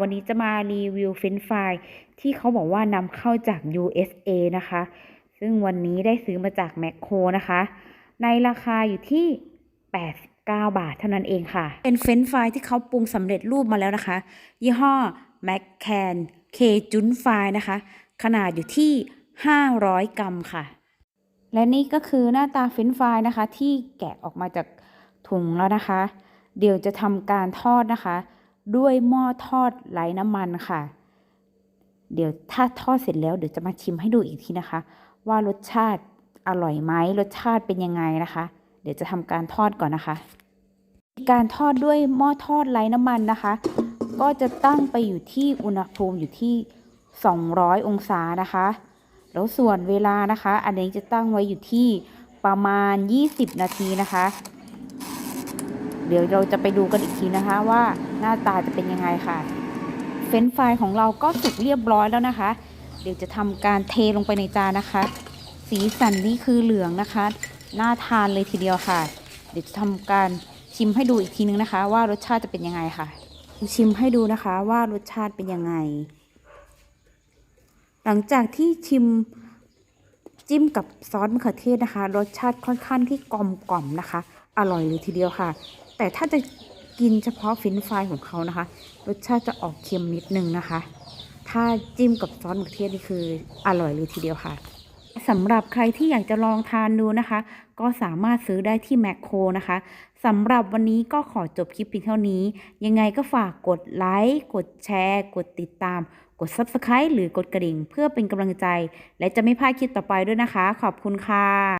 วันนี้จะมารีวิวเฟรนช์ฟรายที่เขาบอกว่านำเข้าจาก USA นะคะ ซึ่งวันนี้ได้ซื้อมาจากแมคโครนะคะ ในราคาอยู่ที่89 บาทเท่านั้นเองค่ะ เป็นเฟรนช์ฟรายที่เขาปรุงสำเร็จรูปมาแล้วนะคะ ยี่ห้อ m c c a n เคจุนฟรายนะคะ ขนาดอยู่ที่ 500 กรัมค่ะ และนี่ก็คือหน้าตาเฟรนช์ฟรายนะคะ ที่แกะออกมาจากถุงแล้วนะคะ เดี๋ยวจะทำการทอดนะคะ ด้วยหม้อทอดไร้น้ำมันค่ะ เดี๋ยวถ้าทอดเสร็จแล้วเดี๋ยวจะมาชิมให้ดูอีกทีนะคะ ว่ารสชาติอร่อยไหมรสชาติเป็นยังไงนะคะ เดี๋ยวจะทำการทอดก่อนนะคะ การทอดด้วยหม้อทอดไร้น้ำมันนะคะ ก็จะตั้งไปอยู่ที่อุณหภูมิอยู่ที่ 200 องศานะคะ แล้วส่วนเวลานะคะ อันนี้จะตั้งไว้อยู่ที่ประมาณ 20 นาทีนะคะ เดี๋ยวเราจะไปดูกันอีกทีนะคะว่าหน้าตาจะเป็นยังไงค่ะ เฟรนฟรายของเราก็สุกเรียบร้อยแล้วนะคะ เดี๋ยวจะทำการเทลงไปในจานนะคะ สีสันนี่คือเหลืองนะคะ น่าทานเลยทีเดียวค่ะ เดี๋ยวจะทำการชิมให้ดูอีกทีนึงนะคะ ว่ารสชาติจะเป็นยังไงค่ะ ชิมให้ดูนะคะว่ารสชาติเป็นยังไง หลังจากที่ชิมจิ้มกับซอสมะเขือเทศนะคะ รสชาติค่อนข้างที่กลมกล่อมนะคะ อร่อยเลยทีเดียวค่ะ แต่ถ้าจะกินเฉพาะฟรนฟรายของเขานะคะ รสชาติจะออกเค็มนิดนึงนะคะ ถ้าจิ้มกับซอสมะเขือเทศนี่คืออร่อยเลยทีเดียวค่ะสำหรับใครที่อยากจะลองทานดูนะคะ ก็สามารถซื้อได้ที่แมคโครนะคะสำหรับวันนี้ก็ขอจบคลิปเพียงเท่านี้ ยังไงก็ฝากกดไลค์ กดแชร์ กดติดตาม กด Subscribe หรือกดกระดิ่ง เพื่อเป็นกำลังใจ และจะไม่พลาดคลิปต่อไปด้วยนะคะ ขอบคุณค่ะ